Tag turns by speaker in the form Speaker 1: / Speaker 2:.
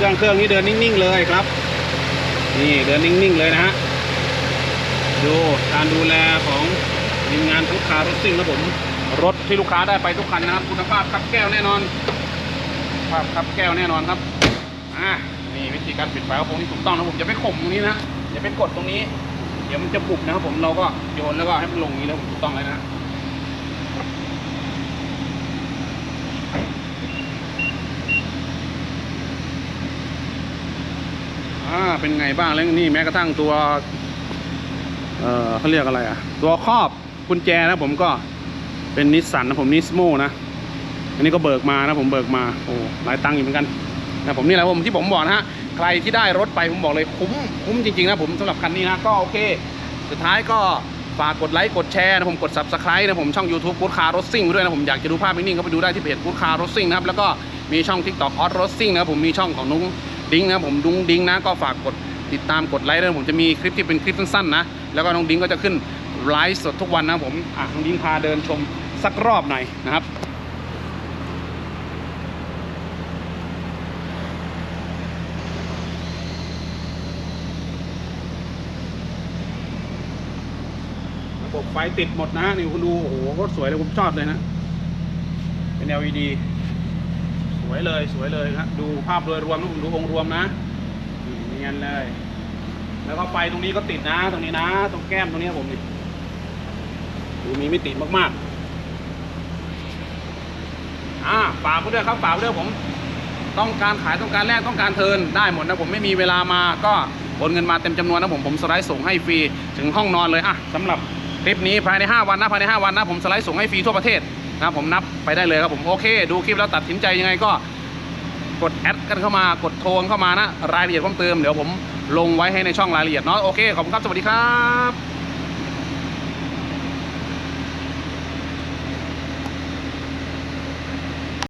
Speaker 1: เครื่องเครื่องนี้เดินนิ่งๆเลยครับ นี่เดินนิ่งๆเลยนะฮะดูการดูแลของทีมงานทุกคารถซิ่งนะผมรถที่ลูกค้าได้ไปทุกคันนะครับ คุณภาพครับแก้วแน่นอนภาพครับแก้วแน่นอนครับอ่านี่วิธีการปิดฝากระโปรงที่ถูกต้องนะผมจะไม่ข่มตรงนี้นะอย่าไปกดตรงนี้ เดี๋ยวมันจะบุบนะครับผมเราก็โยนแล้วก็ให้มันลงอย่างนี้แล้วผมถูกต้องเลยนะ อ่าเป็นไงบ้างแล้วนี่แม้กระทั่งตัว เอ่อเขาเรียกอะไรอะ ตัวครอบกุญแจนะผมก็เป็นนิสสันนะผมนิสโมนะอันนี้ก็เบิกมานะผมเบิกมาโอ้หลายตังค์อยู่เหมือนกันนะผมนี่แหละผมที่ผมบอกนะฮะใครที่ได้รถไปผมบอกเลยคุ้มคุ้มจริงๆนะผมสำหรับคันนี้นะก็โอเค สุดท้ายก็ฝากกดไลค์กดแชร์นะผมกด subscribe นะผมช่อง YouTube กู๊ดคาร์รถซิ่งด้วยนะผมอยากจะดูภาพนิ่งๆก็ไปดูได้ที่เพจกู๊ดคาร์รถซิ่งนะครับแล้วก็มีช่อง TikTok ออสรถซิ่งนะครับผมมีช่องของนุ้ง ดิ้งนะผมดุ้งดิ้งนะก็ฝากกดติดตามกดไลค์ด้วยผมจะมีคลิปที่เป็นคลิปสั้นๆนะแล้วก็น้องดิ้งก็จะขึ้นไลฟ์สดทุกวันนะผมอะน้องดิ้งพาเดินชมสักรอบหน่อยนะครับระบบไฟติดหมดนะนี่คุณดูโอ้โหโคตรสวยเลยผมชอบเลยนะ เป็น LED วยเลยสวยเลยครับดูภาพโดยรวมนะผมดูองค์รวมนะเนียนเลย แล้วก็ไฟตรงนี้ก็ติดนะ ตรงนี้นะ ตรงแก้มตรงนี้ผมนี่ดูมีไม่ติดมากๆอ่าฝากไว้ด้วยครับฝากไว้ด้วยผม ต้องการขายต้องการแลกต้องการเทินได้หมดนะผมไม่มีเวลามาก็โอนเงินมาเต็มจำนวนนะผมผมสไลด์ส่งให้ฟรีถึงห้องนอนเลยอะสำหรับคลิปนี้ภายใน 5 วันนะภายใน 5 วันนะผมสไลด์ส่งให้ฟรีทั่วประเทศ นะผมนับไปได้เลยครับผมโอเค ดูคลิปแล้วตัดสินใจยังไงก็กดแอดกันเข้ามากดโทรเข้ามานะ รายละเอียดเพิ่มเติมเดี๋ยวผมลงไว้ให้ในช่องรายละเอียดเนาะโอเคขอบคุณครับ สวัสดีครับ